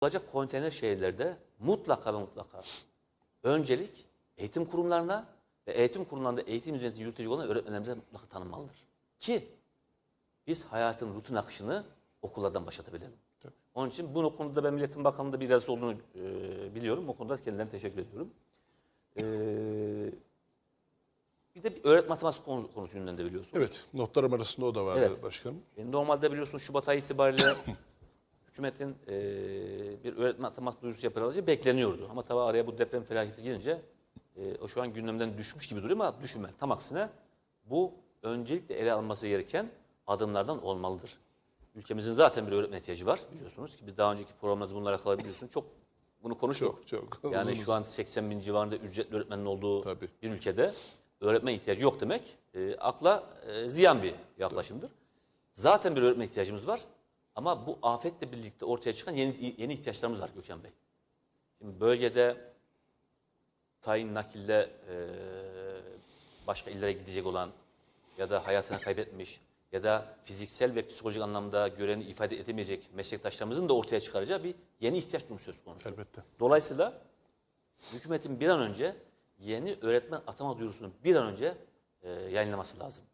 olacak konteyner şehirlerde mutlaka ve mutlaka öncelik eğitim kurumlarına ve eğitim kurumlarında eğitim hizmetini yürütecek olan öğretmenlerimize mutlaka tanınmalıdır. Ki biz hayatın rutin akışını okullardan başlatabilelim. Onun için bu konuda ben Milletin Bakanlığı'nda bir iradesi olduğunu e, biliyorum. O konuda kendilerine teşekkür ediyorum. E, bir de öğretmen matematik konu- konusu gündemde biliyorsunuz. Evet, notlarım arasında o da vardı Evet. başkanım. E, Normalde biliyorsunuz Şubat ayı itibariyle hükümetin e, bir öğretmen ataması duyurusu yapılacağı bekleniyordu. Ama tabii araya bu deprem felaketi gelince e, o şu an gündemden düşmüş gibi duruyor ama düşünme. Tam aksine bu öncelikle ele alınması gereken adımlardan olmalıdır. Ülkemizin zaten bir öğretmen ihtiyacı var biliyorsunuz ki biz daha önceki programımızda bunlara alakalı biliyorsunuz çok bunu konuştuk. Çok, çok. Yani şu an 80 bin civarında ücretli öğretmenin olduğu Tabii. bir ülkede öğretmen ihtiyacı yok demek e, akla e, ziyan bir yaklaşımdır. Zaten bir öğretmen ihtiyacımız var ama bu afetle birlikte ortaya çıkan yeni yeni ihtiyaçlarımız var Gökhan Bey. Şimdi bölgede tayin nakille e, başka illere gidecek olan ya da hayatını kaybetmiş ya da fiziksel ve psikolojik anlamda görevini ifade edemeyecek meslektaşlarımızın da ortaya çıkaracağı bir yeni ihtiyaç durumu söz konusu. Elbette. Dolayısıyla hükümetin bir an önce yeni öğretmen atama duyurusunu bir an önce e, yayınlaması lazım.